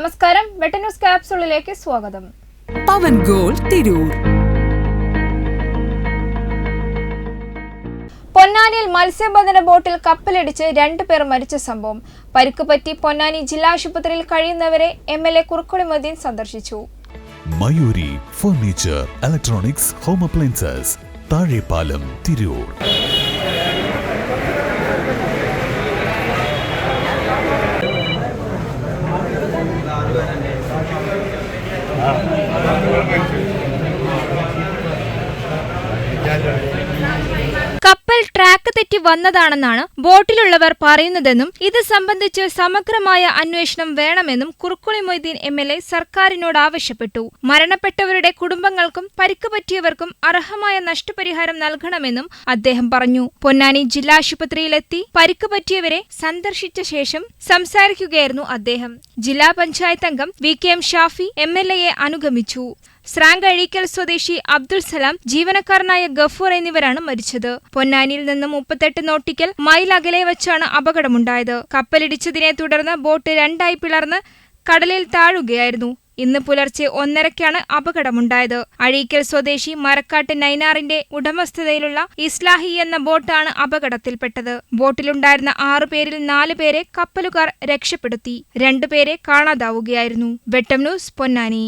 നമസ്കാരം. വെട്ട ന്യൂസ് ക്യാപ്സുളിലേക്ക് സ്വാഗതം. പവൻ ഗോൾ തിരൂർ. പൊന്നാനിയിൽ മത്സ്യബന്ധന ബോട്ടിൽ കപ്പലിടിച്ച് രണ്ടുപേർ മരിച്ച സംഭവം. പരിക്കുപറ്റി പൊന്നാനി ജില്ലാ ആശുപത്രിയിൽ കഴിയുന്നവരെ എം എൽ എ കുറുക്കുളിമദ്ദീൻ സന്ദർശിച്ചു. Mayuri furniture electronics home appliances Thazhepalam Tirur. കപ്പൽ ട്രാക്ക് തെറ്റി വന്നതാണെന്നാണ് ബോട്ടിലുള്ളവർ പറയുന്നതെന്നും ഇത് സംബന്ധിച്ച് സമഗ്രമായ അന്വേഷണം വേണമെന്നും Kurukkoli Moideen M L A സർക്കാരിനോട് ആവശ്യപ്പെട്ടു. മരണപ്പെട്ടവരുടെ കുടുംബങ്ങൾക്കും പരിക്ക് പറ്റിയവർക്കും അർഹമായ നഷ്ടപരിഹാരം നൽകണമെന്നും അദ്ദേഹം പറഞ്ഞു. പൊന്നാനി ജില്ലാ ആശുപത്രിയിലെത്തി പരിക്ക് പറ്റിയവരെ സന്ദർശിച്ച ശേഷം സംസാരിക്കുകയായിരുന്നു അദ്ദേഹം. ജില്ലാ പഞ്ചായത്ത് അംഗം V K M Shafi M L എയെ അനുഗമിച്ചു. സ്രാങ്ക് അഴീക്കൽ സ്വദേശി അബ്ദുൾ സലാം ജീവനക്കാരനായ ഗഫൂർ എന്നിവരാണ് മരിച്ചത്. പൊന്നാനിയിൽ നിന്ന് മുപ്പത്തെട്ട് നോട്ടിക്കൽ മൈൽ അകലെ വെച്ചാണ് അപകടമുണ്ടായത്. കപ്പലിടിച്ചതിനെ തുടർന്ന് ബോട്ട് രണ്ടായി പിളർന്ന് കടലിൽ താഴുകയായിരുന്നു. ഇന്ന് പുലർച്ചെ ഒന്നരയ്ക്കാണ് അപകടമുണ്ടായത്. അഴീക്കൽ സ്വദേശി മരക്കാട്ട് നൈനാറിന്റെ ഉടമസ്ഥതയിലുള്ള ഇസ്ലാഹി എന്ന ബോട്ടാണ് അപകടത്തിൽപ്പെട്ടത്. ബോട്ടിലുണ്ടായിരുന്ന ആറു പേരിൽ നാല് പേരെ കപ്പലുകാർ രക്ഷപ്പെടുത്തി. രണ്ടുപേരെ കാണാതാവുകയായിരുന്നു. വെട്ടം ന്യൂസ് പൊന്നാനി.